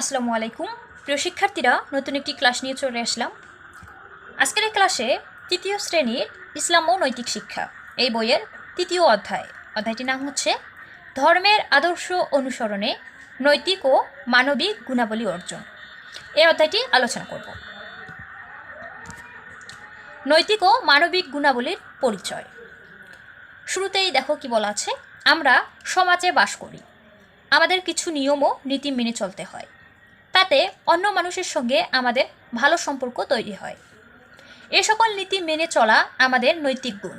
আসসালামু আলাইকুম। প্রিয় শিক্ষার্থীরা, নতুন একটি ক্লাস নিয়ে চলে আসলাম। আজকের এই ক্লাসে তৃতীয় শ্রেণির ইসলাম ও নৈতিক শিক্ষা, এই বইয়ের তৃতীয় অধ্যায়। অধ্যায়টির নাম হচ্ছে, ধর্মের আদর্শ অনুসরণে নৈতিক ও মানবিক গুণাবলী অর্জন। এই অধ্যায়টি আলোচনা করব। নৈতিক ও মানবিক গুণাবলীর পরিচয়। শুরুতেই দেখো কি বলা আছে, আমরা সমাজে বাস করি। আমাদের কিছু নিয়ম ও নীতি মেনে চলতে হয়। তাতে অন্য মানুষের সঙ্গে আমাদের ভালো সম্পর্ক তৈরি হয়। এ সকল নীতি মেনে চলা আমাদের নৈতিক গুণ।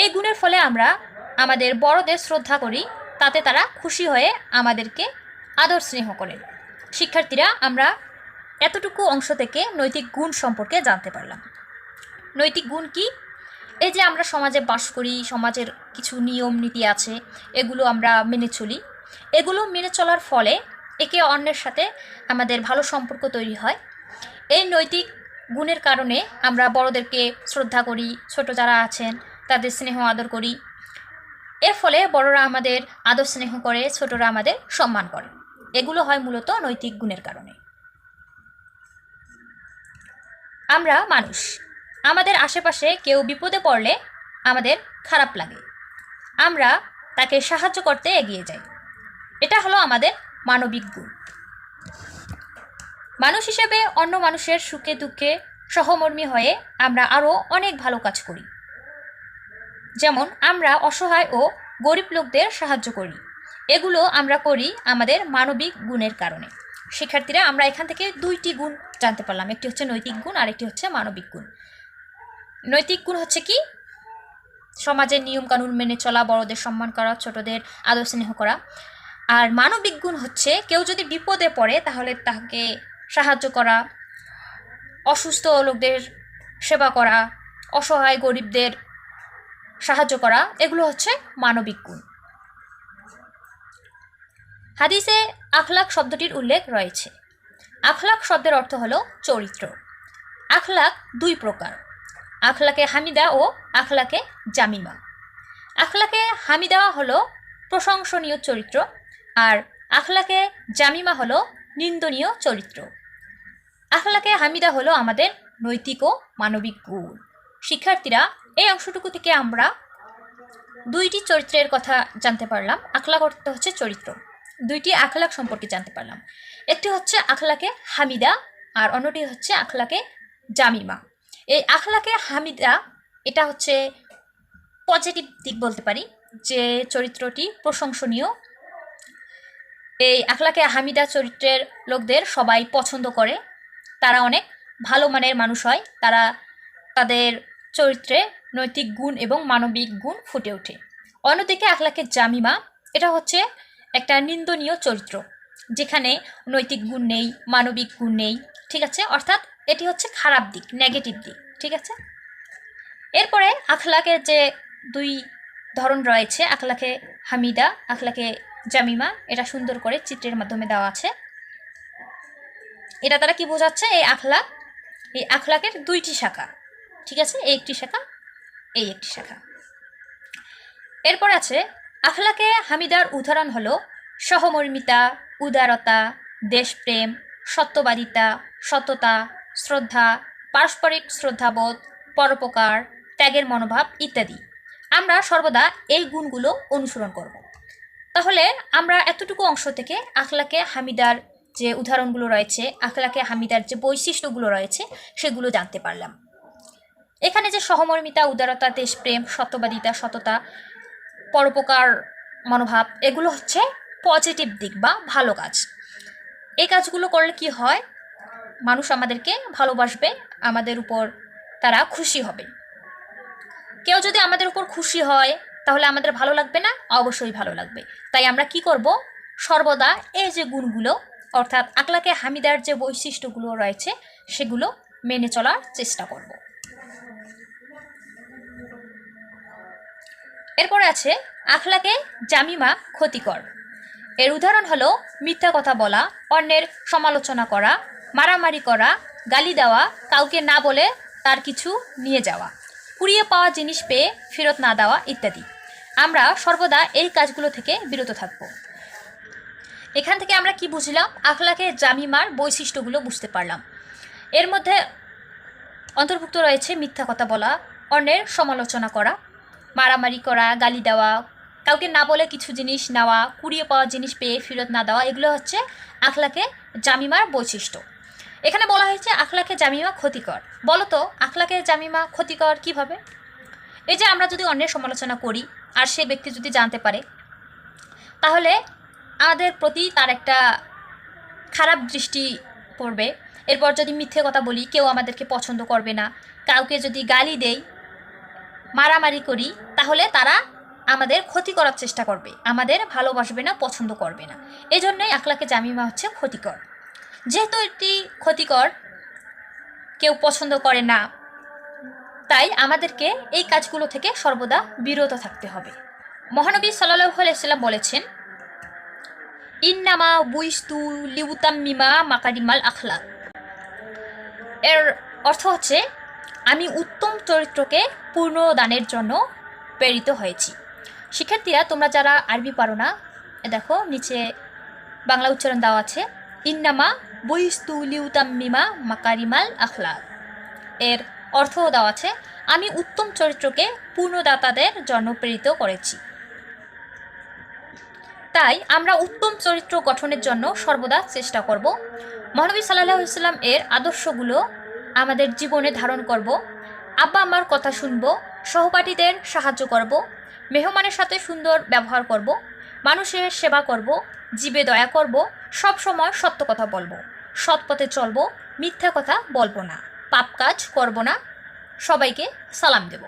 এই গুণের ফলে আমরা আমাদের বড়দের শ্রদ্ধা করি, তাতে তারা খুশি হয়ে আমাদেরকে আদর স্নেহ করেন। শিক্ষার্থীরা, আমরা এতটুকু অংশ থেকে নৈতিক গুণ সম্পর্কে জানতে পারলাম। নৈতিক গুণ কি? এই যে আমরা সমাজে বাস করি, সমাজের কিছু নিয়ম নীতি আছে, এগুলো আমরা মেনে চলি। এগুলো মেনে চলার ফলে একে অন্যের সাথে আমাদের ভালো সম্পর্ক তৈরি হয়। এই নৈতিক গুণের কারণে আমরা বড়দেরকে শ্রদ্ধা করি, ছোট যারা আছেন তাদের স্নেহ আদর করি। এর ফলে বড়রা আমাদের আদর স্নেহ করে, ছোটরা আমাদের সম্মান করে। এগুলো হয় মূলত নৈতিক গুণের কারণে। আমরা মানুষ। আমাদের আশেপাশে কেউ বিপদে পড়লে আমাদের খারাপ লাগে। আমরা তাকে সাহায্য করতে এগিয়ে যাই। এটা হলো আমাদের মানবিক গুণ। মানুষ হিসেবে অন্য মানুষের সুখে, দুঃখে সহমর্মী হয়ে আমরা আরও অনেক ভালো কাজ করি। যেমন আমরা অসহায় ও গরিব লোকদের সাহায্য করি। এগুলো আমরা করি আমাদের মানবিক গুণের কারণে। শিক্ষার্থীরা, আমরা এখান থেকে দুইটি গুণ জানতে পারলাম। একটি হচ্ছে নৈতিক গুণ আর একটি হচ্ছে মানবিক গুণ। নৈতিক গুণ হচ্ছে কি? সমাজের নিয়ম কানুন মেনে চলা, বড়দের সম্মান করা, ছোটদের আদর স্নেহ করা। আর মানবিক গুণ হচ্ছে কেউ যদি বিপদে পড়ে, তাহলে তাকে সাহায্য করা, অসুস্থ লোকদের সেবা করা, অসহায় গরিবদের সাহায্য করা, এগুলো হচ্ছে মানবিক গুণ। হাদিসে আখলাক শব্দটির উল্লেখ রয়েছে। আখলাক শব্দের অর্থ হলো চরিত্র। আখলাক দুই প্রকার। আখলাকে হামিদা ও আখলাকে জামিমা। আখলাকে হামিদা হলো প্রশংসনীয় চরিত্র আর আখলাকে জামিমা হলো নিন্দনীয় চরিত্র। আখলাকে হামিদা হলো আমাদের নৈতিক ও মানবিক গুণ। শিক্ষার্থীরা এই অংশটুকু থেকে আমরা দুইটি চরিত্রের কথা জানতে পারলাম। আখলাক অর্থ হচ্ছে চরিত্র। দুইটি আখলাক সম্পর্কে জানতে পারলাম। একটি হচ্ছে আখলাকে হামিদা আর অন্যটি হচ্ছে আখলাকে জামিমা। এই আখলাকে হামিদা, এটা হচ্ছে পজিটিভ দিক বলতে পারি যে চরিত্রটি প্রশংসনীয় এই আখলাকে হামিদা চরিত্রের লোকদের সবাই পছন্দ করে। তারা অনেক ভালো মানের মানুষ হয়। তারা তাদের চরিত্রে নৈতিক গুণ এবং মানবিক গুণ ফুটে ওঠে। অন্যদিকে আখলাকে জামিমা, এটা হচ্ছে একটা নিন্দনীয় চরিত্র, যেখানে নৈতিক গুণ নেই, মানবিক গুণ নেই, ঠিক আছে? অর্থাৎ এটি হচ্ছে খারাপ দিক নেগেটিভ দিক, ঠিক আছে? এরপরে আখলাকের যে দুই ধরন রয়েছে, আখলাকে হামিদা, আখলাকে জামিমা, এটা সুন্দর করে চিত্রের মাধ্যমে দেওয়া আছে। এটা তারা কি বোঝাচ্ছে? এই আখলাক এই আখলাকের দুইটি শাখা, ঠিক আছে? এই একটি শাখা, এই একটি শাখা। এরপর আছে, আখলাকে হামিদার উদাহরণ হলো সহমর্মিতা, উদারতা, দেশপ্রেম, সত্যবাদিতা, সততা, শ্রদ্ধা, পারস্পরিক শ্রদ্ধাবোধ, পরোপকার, ত্যাগের মনোভাব ইত্যাদি। আমরা সর্বদা এই গুণগুলো অনুসরণ করব। তাহলে আমরা এতটুকু অংশ থেকে আখলাকে হামিদার যে উদাহরণগুলো রয়েছে, আখলাকে হামিদার যে বৈশিষ্ট্যগুলো রয়েছে, সেগুলো জানতে পারলাম। এখানে যে সহমর্মিতা, উদারতা, দেশপ্রেম, সত্যবাদিতা, সততা, পরোপকার মনোভাব, এগুলো হচ্ছে পজিটিভ দিক বা ভালো কাজ। এই কাজগুলো করলে কি হয়? মানুষ আমাদেরকে ভালোবাসবে, আমাদের উপর তারা খুশি হবে। কেউ যদি আমাদের উপর খুশি হয়, তাহলে আমাদের ভালো লাগবে না? অবশ্যই ভালো লাগবে। তাই আমরা কি করব? সর্বদা এই যে গুণগুলো, অর্থাৎ আকলাকে হামিদার যে বৈশিষ্ট্যগুলো রয়েছে, সেগুলো মেনে চলার চেষ্টা করব। এরপরে আছে, আখলাকে জামিমা ক্ষতিকর। এর উদাহরণ হলো, মিথ্যা কথা বলা, অন্যের সমালোচনা করা, মারামারি করা, গালি দেওয়া, কাউকে না বলে তার কিছু নিয়ে যাওয়া। কুড়িয়ে পাওয়া জিনিস পেয়ে ফেরত না দেওয়া ইত্যাদি। আমরা সর্বদা এই কাজগুলো থেকে বিরত থাকব। এখান থেকে আমরা কি বুঝলাম? আখলাকে জামিমার বৈশিষ্ট্যগুলো বুঝতে পারলাম। এর মধ্যে অন্তর্ভুক্ত রয়েছে মিথ্যা কথা বলা, অন্যের সমালোচনা করা, মারামারি করা, গালি দেওয়া, কাউকে না বলে কিছু জিনিস নেওয়া, কুড়িয়ে পাওয়া জিনিস পেয়ে ফেরত না দেওয়া, এগুলো হচ্ছে আখলাকে জামিমার বৈশিষ্ট্য। এখানে বলা হয়েছে আখলাকে জামিমা ক্ষতিকর। বলো তো আখলাকে জামিমা ক্ষতিকর কীভাবে? এই যে আমরা যদি অন্যের সমালোচনা করি আর সে ব্যক্তি যদি জানতে পারে, তাহলে আমাদের প্রতি তার একটা খারাপ দৃষ্টি পড়বে। এরপর যদি মিথ্যে কথা বলি, কেউ আমাদেরকে পছন্দ করবে না, কাউকে যদি গালি দেই, মারামারি করি, তাহলে তারা আমাদের ক্ষতি করার চেষ্টা করবে, আমাদের ভালোবাসবে না, পছন্দ করবে না। এই জন্যই আখলাকে জামিমা হচ্ছে ক্ষতিকর। যেহেতু এটি ক্ষতিকর, কেউ পছন্দ করে না, তাই আমাদেরকে এই কাজগুলো থেকে সর্বদা বিরত থাকতে হবে। মহানবী সাল্লাহ আলাইসাল্লাম বলেছেন, ইন্নামা বুইস্তু লিউতাম্মিমা মাকারিমাল আখলাক। এর অর্থ হচ্ছে, আমি উত্তম চরিত্রকে পূর্ণ দানের জন্য প্রেরিত হয়েছি। শিক্ষার্থীরা, তোমরা যারা আরবি পারো না দেখো, নিচে বাংলা উচ্চারণ দেওয়া আছে, ইন্নামা বইস্তু লিউতাম্মিমা মাকারিমাল আখলাক। এর অর্থও দেওয়া আছে, আমি উত্তম চরিত্রকে পূর্ণদাতাদের জন্য প্রেরিত করেছি। তাই আমরা উত্তম চরিত্র গঠনের জন্য সর্বদা চেষ্টা করব। মহানবী সাল্লাহ ইসলাম এর আদর্শগুলো আমাদের জীবনে ধারণ করব, আব্বা আমার কথা শুনব, সহপাঠীদের সাহায্য করব, মেহমানের সাথে সুন্দর ব্যবহার করব, মানুষের সেবা করব, জীবে দয়া করব সব সময় সত্য কথা বলব। সৎ পথে চলবো, মিথ্যা কথা বলব না, পাপ কাজ করব না। সবাইকে সালাম দেব।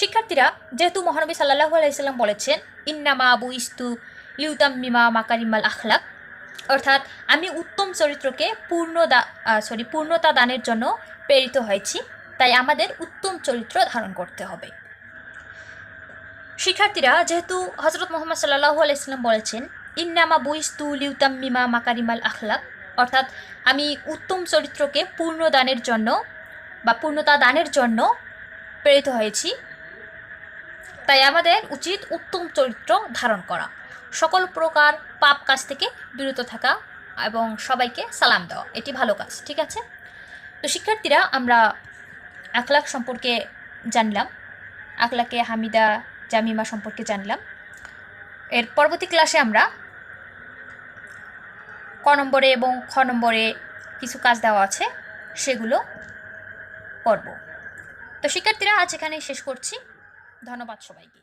শিক্ষার্থীরা, যেহেতু মহানবী সাল্লাহ আলাইসাল্লাম বলেছেন, ইন্নামা আবু ইস্তু লিউতাম্মিমা মাকারিমাল আখলাক অর্থাৎ আমি উত্তম চরিত্রকে পূর্ণ দা সরি পূর্ণতা দানের জন্য প্রেরিত হয়েছি, তাই আমাদের উত্তম চরিত্র ধারণ করতে হবে। শিক্ষার্থীরা, যেহেতু হজরত মোহাম্মদ সাল্লাহ আলাইসাল্লাম বলেছেন, ইন্নামা বুইস্তু লিউতাম্মিমা মাকারিমাল আখলাক অর্থাৎ আমি উত্তম চরিত্রকে পূর্ণ দানের জন্য বা পূর্ণতা দানের জন্য প্রেরিত হয়েছি। তাই আমাদের উচিত উত্তম চরিত্র ধারণ করা। সকল প্রকার পাপ কাজ থেকে বিরত থাকা এবং সবাইকে সালাম দেওয়া, এটি ভালো কাজ, ঠিক আছে? তো শিক্ষার্থীরা, আমরা আখলাক সম্পর্কে জানলাম, আখলাকে হামিদা জামিমা সম্পর্কে জানলাম। এর পরবর্তী ক্লাসে আমরা ক নম্বরে এবং খ নম্বরে কিছু কাজ দেওয়া আছে, সেগুলো করব তো শিক্ষার্থীরা, আজ এখানেই শেষ করছি। ধন্যবাদ সবাইকে।